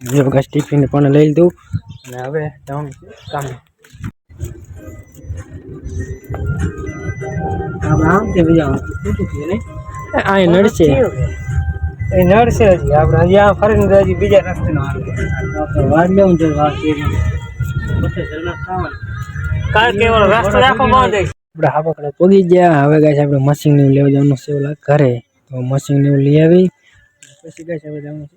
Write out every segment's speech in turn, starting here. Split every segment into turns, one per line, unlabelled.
જો guys tiffin પણ લઈ લીધું અને હવે જવાનું કામે. આ નડશે
એ નડશે હજી. આપણે હજી આ ફરીને હજી બીજા રસ્તે નો
વાડ લેવું છે. વાડ
કારણ રસ્તો રાખો બંધ.
આપણે હાપકડા પોગી ગયા. હવે ગાઈસ આપણે મશીન લેવા જવાનું છે ઓલા ઘરે. તો મશીન એવું લઈ આવી. પછી જવાનું છે.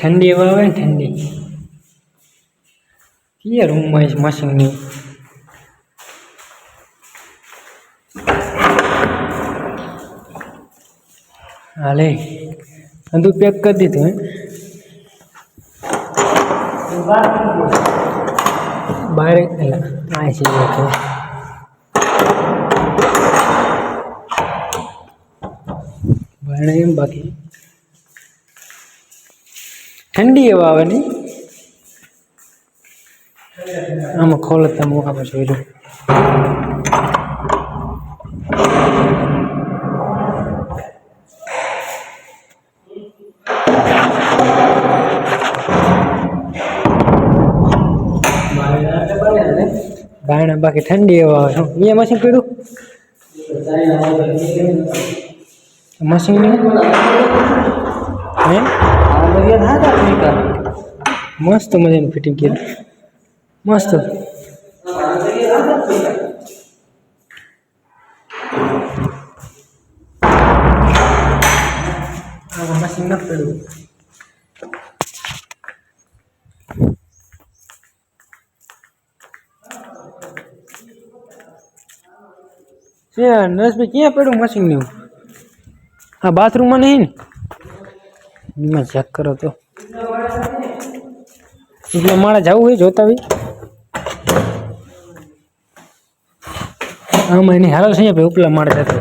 ઠંડી હવા આવે ને ઠંડી. કીએ રૂમમાં મશીનની હાલે બધું પેક કરી દીધું, હે? બહાર આ છે ઓકે એમ બાકી. ઠંડી હવા આવે નહીં આમાં ખોલ તમે આપણે જોઈ લો બાયણા બાકી ઠંડી હવા આવે શું અહીંયા મશીન પીડું મશીન હે મસ્ત મજાનું ફિટિંગ કર્યું મસ્ત મશીન ન પડ્યું છે નરેશભાઈ ક્યાં પડ્યું મશીન ને હા બાથરૂમમાં નહીં ને એમાં ચેક કરો તો. એટલે મારે જવું હોય જોતા હોય. આમાં એની હારો છે ભાઈ, ઉપલા માળ જતો.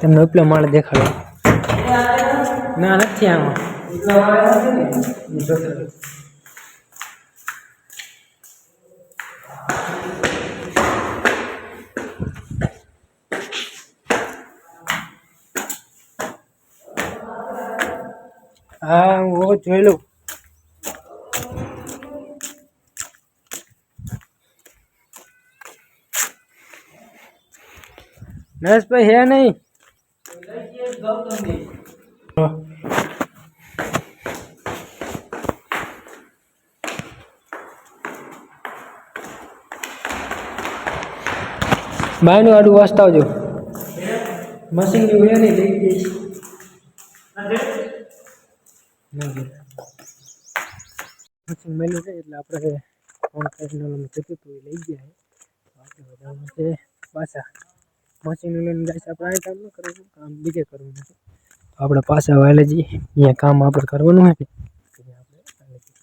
તમને ઉપલા માળ દેખાડો. ના, નથી આમાં. હા, હું જોઈ લઉં. નરેશભાઈ, હે નહીં? બાયનું આડું વાંચતા આવજો. મશીનની નહીં લઈ ગઈ મશીન મેલું છે એટલે આપણે ફોન કરીને ઓલું કીધું હતું એ લઈ ગયા છે તો આપણે બધાનું છે પાછા મશીન લઈને જાય આપણે અહીં કામ ન કરવું કામ બીજે કરવું નથી તો આપણે પાછા વાલે જઈએ અહીંયા કામ આપણે કરવાનું હોય ને ત્યાં આપણે વાલે જઈએ.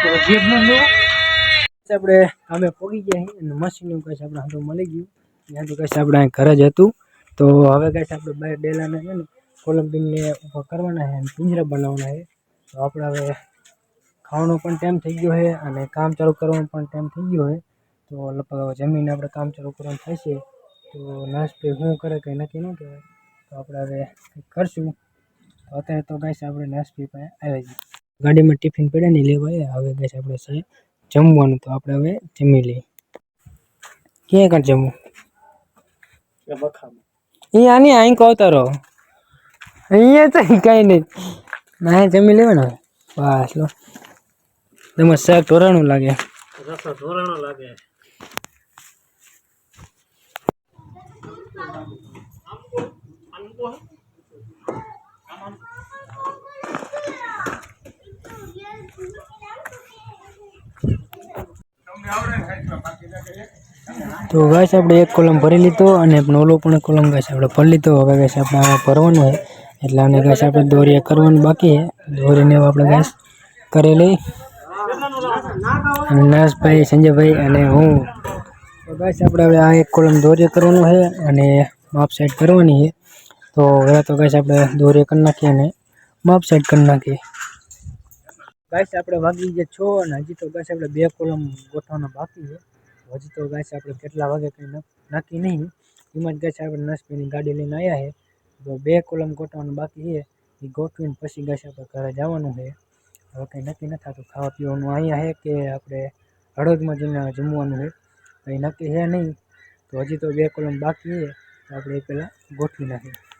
તો જે બંધ આપણે અમે પહોંચી ગયા અને મશીનનું કઈ આપણે હાથો મળી ગયું. ત્યાં તો કઈ આપણે અહીં ઘરે જ હતું. તો હવે કઈ આપણે બહાર ડેલાને છે ને કોલમ્બિનને ઊભા કરવાના છે અને પિંજરા બનાવવાના છે. તો આપણે હવે ખાવાનો પણ ટાઈમ થઈ ગયો છે અને કામ ચાલુ કરવાનો પણ ટાઈમ થઈ ગયો છે. તો લગભગ જમીને આપણે કામ ચાલુ કરવાનું થશે તો નાસ્તે શું કરે કંઈ નક્કી ન કહેવાય. તો આપણે હવે કરશું. તો અત્યારે તો ગાઈસ આપણે નાસ્તે પાસે આવી ગાડીમાં ટિફિન પડ્યા નહીં લેવાય હવે ગાઈસ આપણે સાહેબ જમવાનું તો આપણે હવે જમી લઈએ ક્યાં કાંઈ જમવું અહીંયા આની અહીં કહો તારો અહીંયા તો કાંઈ નહીં ના જમી લેવા ને હવે બસ લો તમારે શાક ધોરાણું લાગે
રસો ધોરણો લાગે
તો ગાઈસ, આપણે એક કોલમ ભરી લીધો અને ઓલો પણ કોલમ ગાઈસ, આપણે ભરી લીધો. હવે ગાઈસ, આપણે આમાં ભરવાનું હોય, એટલે આને ગાઈસ, આપણે દોરીએ કરવાનું બાકી દોરીને આપણે ગાઈસ કરી લઈ. અને સંજયભાઈ અને હું. તો ગાઈસ, આપણે હવે આ એક કોલમ દોરીએ કરવાનું છે અને માપ સાઈડ કરવાની છે. તો હવે તો ગાઈસ, આપણે દોરીએ કરી નાખીએ અને માપ સાઈડ કરી નાખીએ. ગાઈસ આપણે વાગી ગયા છો અને હજી તો ગાઈસ આપણે બે કોલમ ગોઠવાનો બાકી છે. હજી તો ગાઈસ આપણે કેટલા વાગે કંઈ નક્કી નહીં. એમાં જ ગાઈસ આપણે નસપીની ગાડી લઈને આવ્યા છે. તો બે કોલમ ગોઠવાનું બાકી છે. એ ગોઠવીને પછી ગાઈસ આપણે ઘરે જવાનું છે. હવે કંઈ નક્કી નથી થતું. ખાવા પીવાનું અહીંયા છે કે આપણે હળદમાં જઈને જમવાનું છે. કંઈ નક્કી છે નહીં. તો હજી તો બે કોલમ બાકી છે. તો આપણે એ પહેલાં ગોઠવી નાખીએ.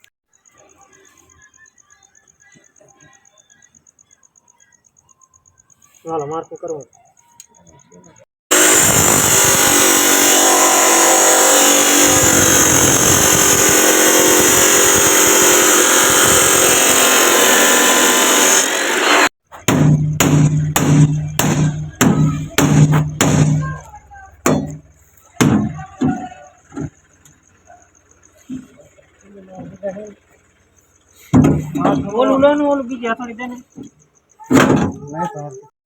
ચાલો મારતું કરવું ઓલું લેનું ઓલું બીજી હાથોડી દે ને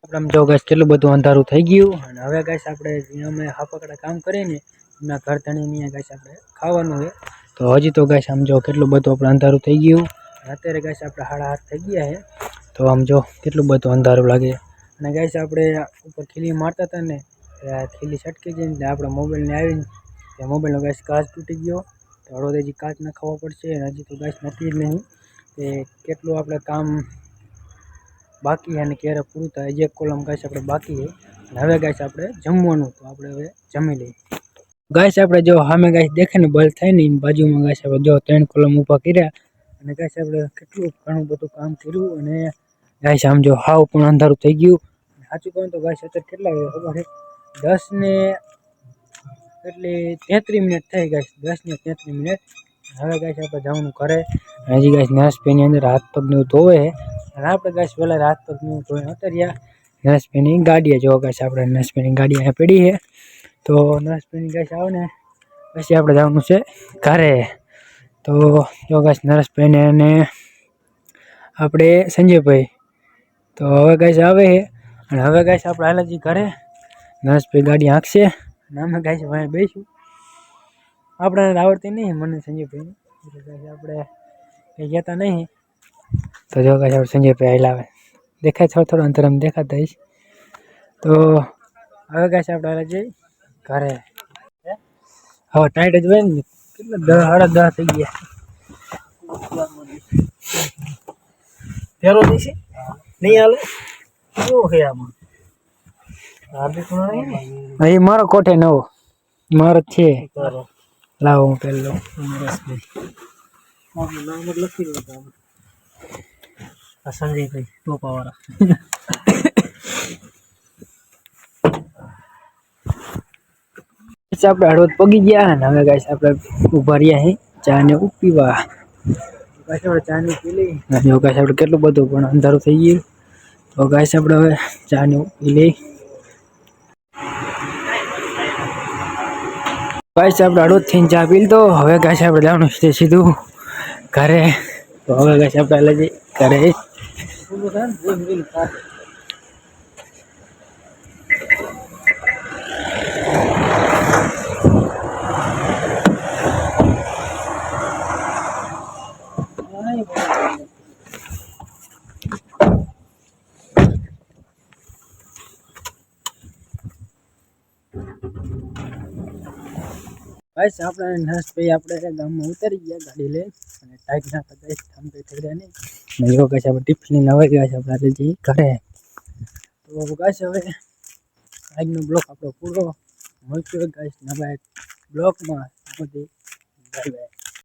આપણે આમ જો ગેસ કેટલું બધું અંધારું થઈ ગયું અને હવે ગેસ આપણે અમે હાપકડા કામ કરીએ ને એમના ઘર ધણીને ગેસ આપણે ખાવાનું છે. તો હજી તો ગેસ આમ જો કેટલું બધું આપણે અંધારું થઈ ગયું. અત્યારે ગેસ આપણે હાડા હાથ થઈ ગયા છે. તો આમ જો કેટલું બધું અંધારું લાગે. અને ગેસ આપણે ઉપર ખીલી મારતા હતા ને ખીલી છટકી ગઈ ને આપણા મોબાઈલને આવીને મોબાઈલનો ગેસ કાચ તૂટી ગયો. તો હળવદેજી કાચ નખાવવો પડશે હજી તો ગેસ નથી જ નહીં. કે કેટલું આપણે કામ બાકી છે અને ક્યારે પૂરું થાય હજી એક કોલમ ગાઈસ આપણે બાકી છે અને હવે ગાઈસ આપણે જમવાનું તો આપણે હવે જમી લઈએ ગાઈસ આપણે જો સામે ગાઈસ દેખે ને બલ્બ થાય ને એની બાજુમાં ગાઈસ આપણે જો ત્રણ કોલમ ઊભા કર્યા અને ગાઈસ આપણે કેટલું ઘણું બધું કામ કર્યું અને ગાઈસ આમ જો હાવ પણ અંધારું થઈ ગયું સાચું કહું તો ગાઈસ અત્યારે કેટલા વાગ્યા ખબર છે દસ ને એટલે તેત્રીસ મિનિટ થઈ ગાઈસ દસ ને તેત્રીસ મિનિટ હવે ગાઈસ આપણે જવાનું ઘરે હજી ગાઈસ નર્સપેની અંદર હાથ પગને એવું ધોવે છે અને આપણે ગાઈસ પહેલાં રાત પગને ધોઈને ઉતર્યા નર્સભાઈની ગાડીએ જો ગાઈસ આપણે નર્સભાઈની ગાડી અહીંયા પડી છે. તો નર્સભાઈની ગાઈસ આવે ને. પછી આપણે જવાનું છે ઘરે. તો જો ગાઈસ નરેશભાઈને અને આપણે સંજયભાઈ. તો હવે ગાઈસ આવે છે. અને હવે ગાઈસ આપણે હાલાજી ઘરે. નરેશભાઈ ગાડી હાંકશે. અને અમે ગાઈસ ભાઈ બેસું આપણે આવડતી નહીં, મને સંજયભાઈને. આપણે કંઈ કહેતા નહીં. તો જો ગાઈસ આપણે સંજયભાઈ હાલ આવે. દેખાય થોડો થોડો અંતર આમ દેખાતા હઈશ તો હવે ગાઈસ આપણે હાલ જઈ ઘરે. હવે ટાઈટ જ હોય ને કેટલા દસ સાડા દસ થઈ ગયા.
ફેરો દેશે? નહીં હાલે? શું છે આમાં?
મારો કોઠે નવો. મારો છે. લાવો હું
જ લખી દઉં સંજયભાઈ ટોપાવાળા
ગાઈસ આપણે હળવદ પગી ગયા અને હવે ગાઈસ આપણે ઊભા રહ્યા છે ચા ને એવું પીવા ગાઈસ આપણે ચા ને એવું પી લઈ અને જો ગાઈસ આપણે કેટલું બધું પણ અંધારું થઈ ગયું તો ગાઈસ આપણે હવે ચા ને એવું પી લઈ ગાઈસ આપણે હળવદ થઈને ચા પી લીધો હવે ગાઈસ આપણે જવાનું છે સીધું ઘરે તો હવે ગાઈસ આપણે હાલે જઈએ ઘરે
শুরু করেন দুই দিন પાછળ.
આપણે નર્સ ભાઈ આપણે ગામમાં ઉતરી ગયા ગાડી લઈ અને ટાઈટના કામ કંઈ થઈ રહ્યા નહીં ને કહે છે આપણે ટિફિન નવાઈ ગયા છે આપણે જઈ ઘરે. તો ગાઈસ હવે આજનો બ્લોક આપણો પૂરો. મળતો ગાઈસ નવા બ્લોકમાં. બધી બાય